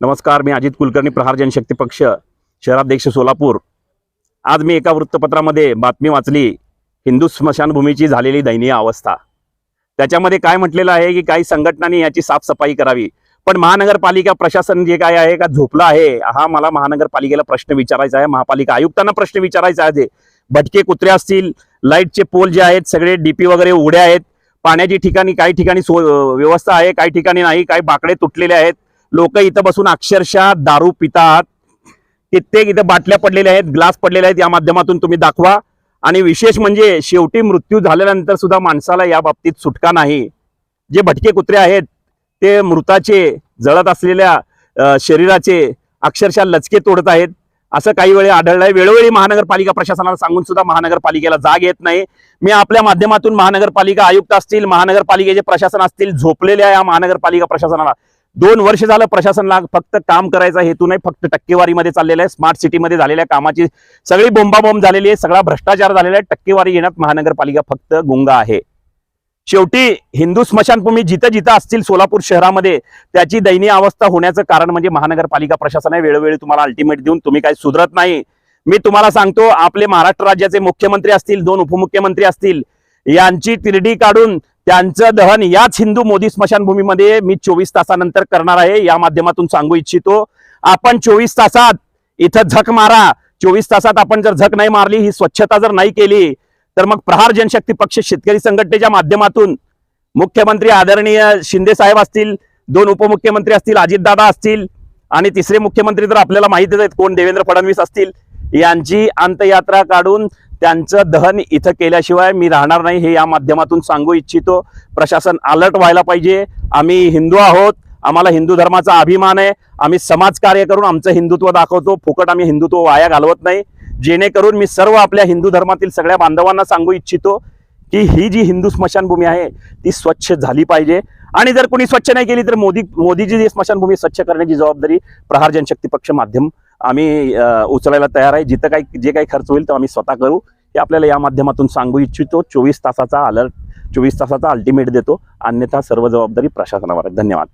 नमस्कार मी अजित कुलकर्णी प्रहार जनशक्ती पक्ष शहराध्यक्ष सोलापूर. आज मी एका वृत्तपत्रामध्ये बातमी वाचली हिंदू स्मशानभूमीची झालेली दयनीय अवस्था. त्याच्यामध्ये काय म्हटलेलं आहे की काही संघटनांनी याची साफसफाई करावी. पण महानगरपालिका प्रशासन जे काय आहे का झोपलं आहे हा मला महानगरपालिकेला प्रश्न विचारायचा आहे. महापालिका आयुक्तांना प्रश्न विचारायचा आहे. भटके कुत्रे असतील लाईटचे पोल जे आहेत सगळे डीपी वगैरे उघडे आहेत. पाण्याची ठिकाणी काही ठिकाणी सो व्यवस्था आहे काही ठिकाणी नाही काही बाकडे तुटलेले आहेत. लोक इथं बसून अक्षरशः दारू पितात. कित्येक इथं बाटल्या पडलेल्या आहेत ग्लास पडलेले आहेत या माध्यमातून तुम्ही दाखवा. आणि विशेष म्हणजे शेवटी मृत्यू झाल्यानंतर सुद्धा माणसाला या बाबतीत सुटका नाही. जे भटके कुत्रे आहेत ते मृताचे जळत असलेल्या शरीराचे अक्षरशः लचके तोडत आहेत. असं काही वेळी आढळलं आहे वेळोवेळी महानगरपालिका प्रशासनाला सांगून सुद्धा महानगरपालिकेला जाग येत नाही. मी आपल्या माध्यमातून महानगरपालिका आयुक्त असतील महानगरपालिकेचे प्रशासन असतील झोपलेल्या या महानगरपालिका प्रशासनाला. दोन वर्ष झालं प्रशासनाला फक्त काम करायचा हेतू नाही फक्त टक्केवारीमध्ये चाललेला आहे. स्मार्ट सिटीमध्ये झालेल्या कामाची सगळी बोंबाबोंब झालेली आहे. सगळा भ्रष्टाचार झालेला आहे. टक्केवारी येण्यात महानगरपालिका फक्त गुंगा आहे. शेवटी हिंदू स्मशानभूमी जिथं जिथं असतील सोलापूर शहरामध्ये त्याची दयनीय अवस्था होण्याचं कारण म्हणजे महानगरपालिका प्रशासन आहे. वेळोवेळी तुम्हाला अल्टिमेट देऊन तुम्ही काही सुधरत नाही. मी तुम्हाला सांगतो आपले महाराष्ट्र राज्याचे मुख्यमंत्री असतील दोन उपमुख्यमंत्री असतील यांची तिरडी काढून त्यांचं दहन याच हिंदू मोदी स्मशानभूमीमध्ये मी चोवीस तासानंतर करणार आहे. या माध्यमातून सांगू इच्छितो. आपण चोवीस तासात इथं झक मारा. चोवीस तासात आपण जर झक नाही मारली ही स्वच्छता जर नाही केली तर मग प्रहार जनशक्ती पक्ष शेतकरी संघटनेच्या माध्यमातून मुख्यमंत्री आदरणीय शिंदे साहेब असतील दोन उपमुख्यमंत्री असतील अजितदादा असतील आणि तिसरे मुख्यमंत्री तर आपल्याला माहितीच आहेत कोण देवेंद्र फडणवीस असतील यांची अंतयात्रा काढून त्यांचं दहन इथं केल्याशिवाय मी राहणार नाही हे या माध्यमातून सांगू इच्छितो. प्रशासन अलर्ट व्हायला पाहिजे. आम्ही हिंदू आहोत आम्हाला हिंदू धर्माचा अभिमान आहे. आम्ही समाजकार्य करून आमचं हिंदुत्व दाखवतो. फुकट आम्ही हिंदुत्व वाया घालवत नाही. जेणेकरून मी सर्व आपल्या हिंदू धर्मातील सगळ्या बांधवांना सांगू इच्छितो की ही जी हिंदू स्मशानभूमी आहे ती स्वच्छ झाली पाहिजे. आणि जर कोणी स्वच्छ नाही केली तर मोदी मोदीजी जी स्मशानभूमी स्वच्छ करण्याची जबाबदारी प्रहार जनशक्ती पक्ष माध्यम आम्ही उचलायला तयार आहे. जिथं काही जे काही खर्च होईल तो आम्ही स्वतः करू. हे आपल्याला या माध्यमातून सांगू इच्छितो. चोवीस तासाचा अलर्ट चोवीस तासाचा अल्टिमेट देतो. अन्यथा सर्व जबाबदारी प्रशासनावर आहे. धन्यवाद.